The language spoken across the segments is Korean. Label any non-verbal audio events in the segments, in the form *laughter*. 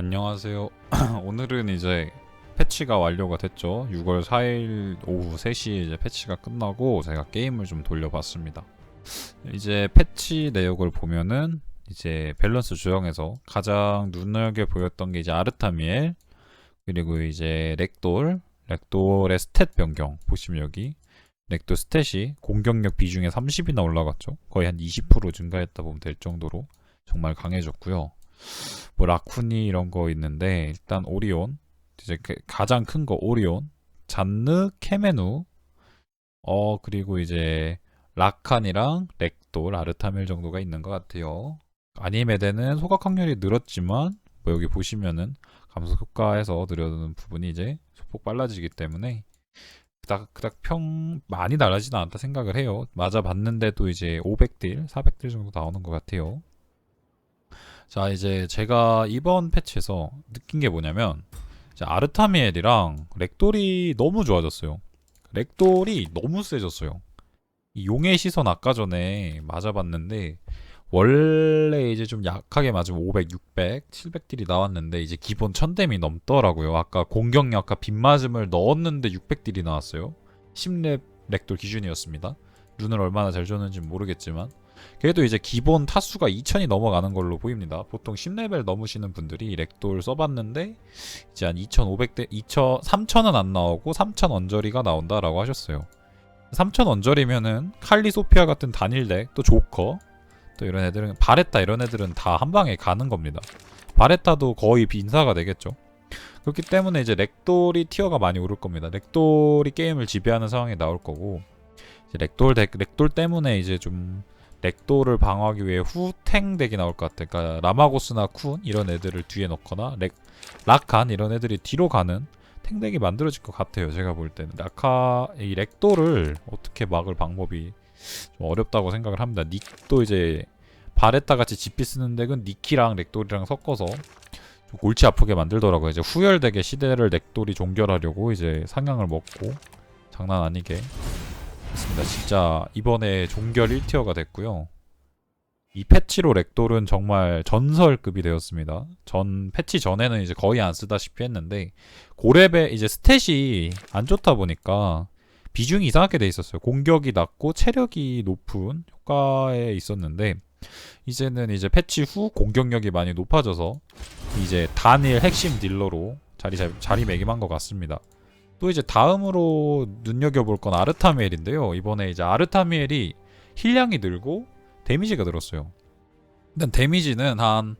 안녕하세요. *clears throat* 오늘은 이제 패치가 완료가 됐죠. 6월 4일 오후 3시에 이제 패치가 끝나고 제가 게임을 좀 돌려봤습니다. 이제 패치 내역을 보면은 이제 밸런스 조정에서 가장 눈여겨 보였던 게 이제 아르타미엘 그리고 이제 렉돌 렉돌의 스탯 변경 보시면 여기 렉돌 스탯이 공격력 비중에 30이나 올라갔죠. 거의 한 20% 증가했다 보면 될 정도로 정말 강해졌고요. 뭐 라쿠니 이런 거 있는데 일단 오리온 이제 그 가장 큰 거 오리온 잔느 케메누 어 그리고 이제 라칸이랑 렉돌 아르타밀 정도가 있는 것 같아요. 아니메데는 소각 확률이 늘었지만 뭐 여기 보시면은 감소 효과에서 늘어드는 부분이 이제 소폭 빨라지기 때문에 그닥 그닥 평 많이 달라지진 않다 생각을 해요. 맞아 봤는데도 이제 500딜 400딜 정도 나오는 것 같아요 자 이제 제가 이번 패치에서 느낀 게 뭐냐면 아르타미엘이랑 렉돌이 너무 좋아졌어요. 렉돌이 너무 세졌어요. 이 용의 시선 아까 전에 맞아봤는데 원래 이제 좀 약하게 맞으면 500, 600, 700딜이 나왔는데 이제 기본 1000댐이 넘더라고요. 아까 공격력 아까 빗맞음을 넣었는데 600딜이 나왔어요. 10렙 렉돌 기준이었습니다. 눈을 얼마나 잘 줬는지 모르겠지만 그래도 이제 기본 타수가 2000이 넘어가는 걸로 보입니다. 보통 10레벨 넘으시는 분들이 렉돌 써봤는데 이제 한 2500대 2000 3000은 안 나오고 3000 언저리가 나온다라고 하셨어요. 3000 언저리면은 칼리 소피아 같은 단일 덱 또 조커 또 이런 애들은 바레타 이런 애들은 다 한 방에 가는 겁니다. 바레타도 거의 빈사가 되겠죠. 그렇기 때문에 이제 렉돌이 티어가 많이 오를 겁니다. 렉돌이 게임을 지배하는 상황이 나올 거고 렉돌 덱 렉돌 때문에 이제 좀 렉도를 방어하기 위해 후탱 덱이 나올 것 같아. 그러니까 라마고스나 쿤 이런 애들을 뒤에 넣거나 렉 라칸 이런 애들이 뒤로 가는 탱 덱이 만들어질 것 같아요. 제가 볼 때는 라카 이 렉도를 어떻게 막을 방법이 좀 어렵다고 생각을 합니다. 닉도 이제 바레타 같이 GP 쓰는 덱은 니키랑 렉돌이랑 섞어서 좀 골치 아프게 만들더라고요. 이제 후열 덱의 시대를 렉돌이 종결하려고 이제 상향을 먹고 장난 아니게 했습니다. 진짜 이번에 종결 1티어가 됐고요. 이 패치로 렉돌은 정말 전설급이 되었습니다. 전 패치 전에는 이제 거의 안 쓰다시피 했는데 고렙의 이제 스탯이 안 좋다 보니까 비중이 이상하게 돼 있었어요. 공격이 낮고 체력이 높은 효과에 있었는데 이제는 이제 패치 후 공격력이 많이 높아져서 이제 단일 핵심 딜러로 자리 자리매김한 것 같습니다. 또 이제 다음으로 눈여겨볼 건 아르타미엘인데요. 이번에 이제 아르타미엘이 힐량이 늘고 데미지가 늘었어요. 일단 데미지는 한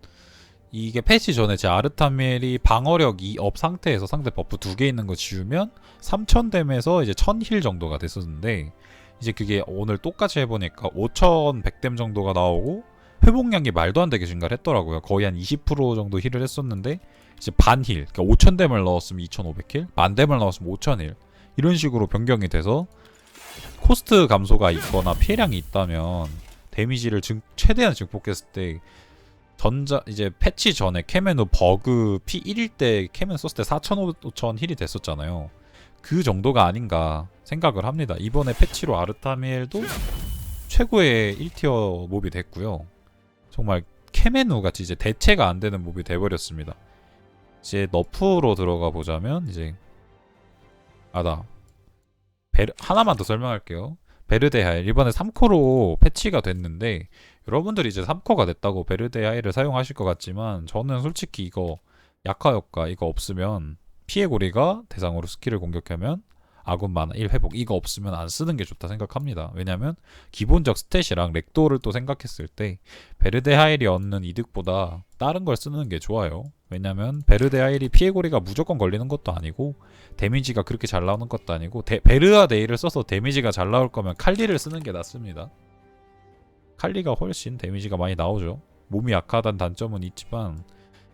이게 패치 전에 제 아르타미엘이 방어력 2업 상태에서 상대 버프 두 개 있는 거 지우면 3000 댐에서 이제 1000힐 정도가 됐었는데 이제 그게 오늘 똑같이 해보니까 5100댐 정도가 나오고 회복량이 말도 안 되게 증가를 했더라고요. 거의 한 20% 정도 힐을 했었는데 이제 반힐, 그러니까 5,000댐을 넣었으면 2,500힐, 만댐을 넣었으면 5,000힐 이런 식으로 변경이 돼서 코스트 감소가 있거나 피해량이 있다면 데미지를 증, 최대한 증폭했을 때 전자 이제 패치 전에 캐메노 버그 P1일 때 캐메노 썼을 때 4,500 힐이 됐었잖아요. 그 정도가 아닌가 생각을 합니다. 이번에 패치로 아르타미엘도 최고의 1티어 몹이 됐고요. 정말 캐메노 같이 이제 대체가 안 되는 몹이 돼버렸습니다. 이제 너프로 들어가 보자면 이제 아다 베르 하나만 더 설명할게요. 베르데하일 이번에 3코로 패치가 됐는데 여러분들이 이제 3코가 됐다고 베르데하일을 사용하실 것 같지만 저는 솔직히 이거 약화 효과 이거 없으면 피해 고리가 대상으로 스킬을 공격하면 아군 만화 1 회복 이거 없으면 안 쓰는 게 좋다 생각합니다. 왜냐면 기본적 스탯이랑 렉도를 또 생각했을 때 베르데 하일이 얻는 이득보다 다른 걸 쓰는 게 좋아요. 왜냐면 베르데 하일이 피해고리가 무조건 걸리는 것도 아니고 데미지가 그렇게 잘 나오는 것도 아니고 데, 베르아 데이를 써서 데미지가 잘 나올 거면 칼리를 쓰는 게 낫습니다. 칼리가 훨씬 데미지가 많이 나오죠. 몸이 약하다는 단점은 있지만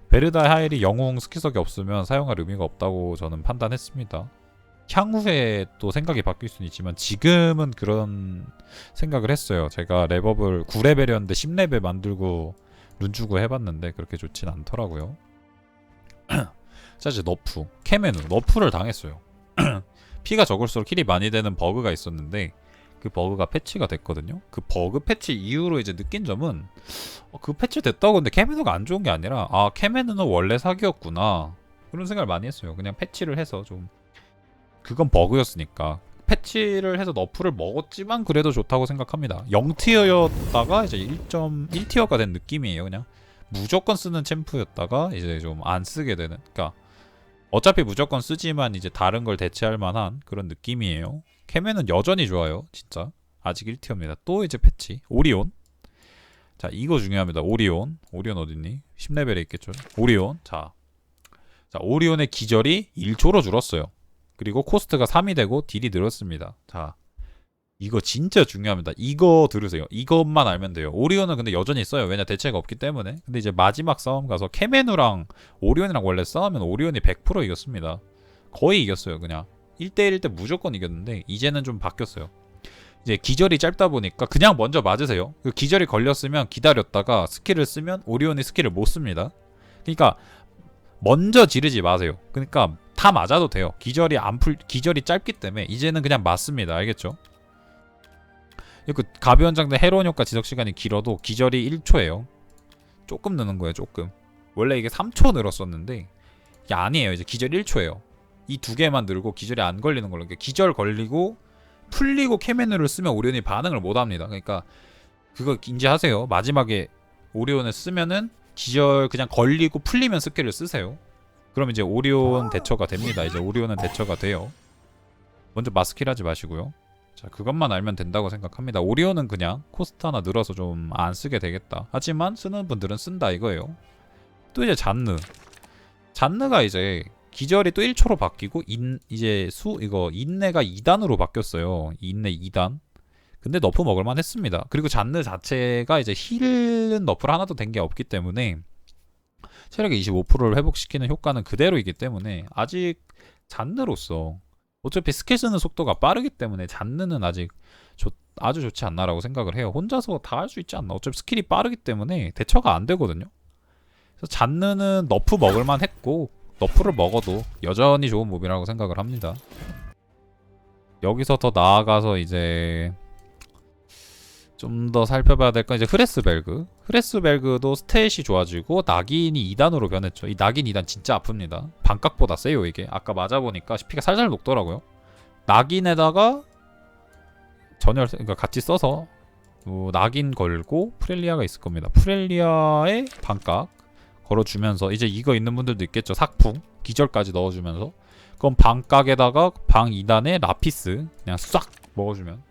베르다 하일이 영웅 스키석이 없으면 사용할 의미가 없다고 저는 판단했습니다. 향후에 또 생각이 바뀔 수는 있지만 지금은 그런 생각을 했어요. 제가 랩업을 9레벨이었는데 10레벨 만들고 룬 주고 해봤는데 그렇게 좋진 않더라고요. *clears throat* 자 이제 너프 케메누 너프를 당했어요. *clears throat* 피가 적을수록 킬이 많이 되는 버그가 있었는데 그 버그가 패치가 됐거든요. 그 버그 패치 이후로 이제 느낀 점은 어, 그 패치 됐다고 근데 캐메노가 안 좋은 게 아니라 아 캐메노는 원래 사기였구나 그런 생각을 많이 했어요. 그냥 패치를 해서 좀 그건 버그였으니까 패치를 해서 너프를 먹었지만 그래도 좋다고 생각합니다. 0티어였다가 이제 1.1티어가 된 느낌이에요. 그냥 무조건 쓰는 챔프였다가 이제 좀 안 쓰게 되는. 그러니까 어차피 무조건 쓰지만 이제 다른 걸 대체할 만한 그런 느낌이에요. 캐면은 여전히 좋아요. 진짜. 아직 1티어입니다. 또 이제 패치. 오리온. 자, 이거 중요합니다. 오리온. 오리온 어딨니? 10레벨에 있겠죠. 오리온. 자. 자, 오리온의 기절이 1초로 줄었어요. 그리고 코스트가 3이 되고 딜이 늘었습니다. 자. 이거 진짜 중요합니다. 이거 들으세요. 이것만 알면 돼요. 오리온은 근데 여전히 써요. 왜냐 대체가 없기 때문에. 근데 이제 마지막 싸움 가서 케메누랑 오리온이랑 원래 싸우면 오리온이 100% 이겼습니다. 거의 이겼어요. 그냥 1대1일 때 무조건 이겼는데 이제는 좀 바뀌었어요. 이제 기절이 짧다 보니까 그냥 먼저 맞으세요. 그 기절이 걸렸으면 기다렸다가 스킬을 쓰면 오리온이 스킬을 못 씁니다. 그러니까 먼저 지르지 마세요. 그러니까 다 맞아도 돼요. 기절이 안 풀 기절이 짧기 때문에 이제는 그냥 맞습니다. 알겠죠? 그 가벼운 장대 헤로온 효과 지속 시간이 길어도 기절이 1초예요. 조금 느는 거예요, 조금. 원래 이게 3초 늘었었는데 이게 아니에요. 이제 기절 1초예요. 이 두 개만 늘고 기절이 안 걸리는 걸로. 그러니까 기절 걸리고 풀리고 캐메누를 쓰면 오리온이 반응을 못 합니다. 그러니까 그거 인지하세요. 마지막에 오리온을 쓰면은 기절 그냥 걸리고 풀리면 스킬을 쓰세요. 그럼 이제 오리온 대처가 됩니다. 이제 오리온은 대처가 돼요. 먼저 마스킬 하지 마시고요. 자, 그것만 알면 된다고 생각합니다. 오리온은 그냥 코스트 하나 늘어서 좀 안 쓰게 되겠다. 하지만 쓰는 분들은 쓴다 이거예요. 또 이제 잔느. 잔느가 이제 기절이 또 1초로 바뀌고 인 이제 수 이거 인내가 2단으로 바뀌었어요. 인내 2단. 근데 너프 먹을만 했습니다. 그리고 잔느 자체가 이제 힐은 너프를 하나도 된 게 없기 때문에 체력의 25%를 회복시키는 효과는 그대로이기 때문에 아직 잔느로서 어차피 스킬 쓰는 속도가 빠르기 때문에 잔느는 아직 좋- 아주 좋지 않나라고 생각을 해요. 혼자서 다 할 수 있지 않나. 어차피 스킬이 빠르기 때문에 대처가 안 되거든요. 그래서 잔느는 너프 먹을만 했고 너프를 먹어도 여전히 좋은 몹이라고 생각을 합니다. 여기서 더 나아가서 이제 좀 더 살펴봐야 될 건 이제 흐레스벨그. 흐레스벨그도 스탯이 좋아지고 낙인이 2단으로 변했죠. 이 낙인 2단 진짜 아픕니다. 반각보다 세요 이게. 아까 맞아보니까 피가 살살 녹더라고요. 낙인에다가 전열 그러니까 같이 써서 어, 낙인 걸고 프렐리아가 있을 겁니다. 프렐리아의 반각 걸어주면서 이제 이거 있는 분들도 있겠죠. 삭풍 기절까지 넣어주면서 그럼 반각에다가 방 2단에 라피스 그냥 싹 먹어주면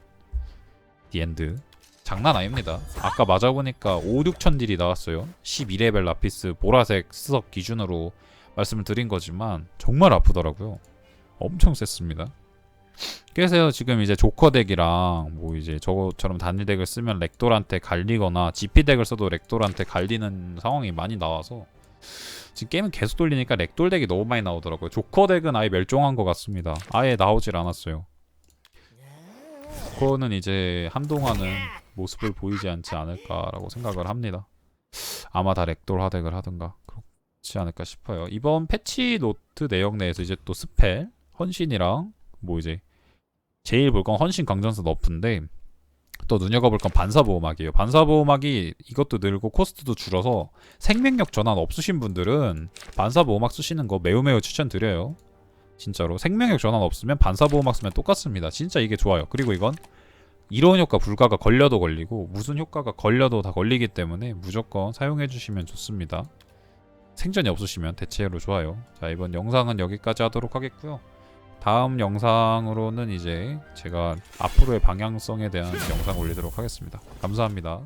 디엔드 장난 아닙니다. 아까 맞아보니까 5, 6천 딜이 나왔어요. 12레벨 라피스 보라색 스석 기준으로 말씀을 드린 거지만 정말 아프더라고요. 엄청 셌습니다. 그래서 지금 이제 조커 덱이랑 뭐 이제 저거처럼 단일 덱을 쓰면 렉돌한테 갈리거나 GP 덱을 써도 렉돌한테 갈리는 상황이 많이 나와서 지금 게임은 계속 돌리니까 렉돌 덱이 너무 많이 나오더라고요. 조커 덱은 아예 멸종한 것 같습니다. 아예 나오질 않았어요. 조커는 이제 한동안은 모습을 보이지 않지 않을까라고 생각을 합니다. 아마 다 렉돌 하덱을 하든가 그렇지 않을까 싶어요. 이번 패치 노트 내용 내에서 이제 또 스펠, 헌신이랑 뭐 이제 제일 볼 건 헌신 강전사 너프인데 또 눈여겨볼 건 반사보호막이에요. 반사보호막이 이것도 늘고 코스트도 줄어서 생명력 전환 없으신 분들은 반사보호막 쓰시는 거 매우 매우 추천드려요. 진짜로 생명력 전환 없으면 반사보호막 쓰면 똑같습니다. 진짜 이게 좋아요. 그리고 이건 이론 효과 불가가 걸려도 걸리고 무슨 효과가 걸려도 다 걸리기 때문에 무조건 사용해 주시면 좋습니다. 생전이 없으시면 대체로 좋아요. 자 이번 영상은 여기까지 하도록 하겠고요. 다음 영상으로는 이제 제가 앞으로의 방향성에 대한 영상 올리도록 하겠습니다. 감사합니다.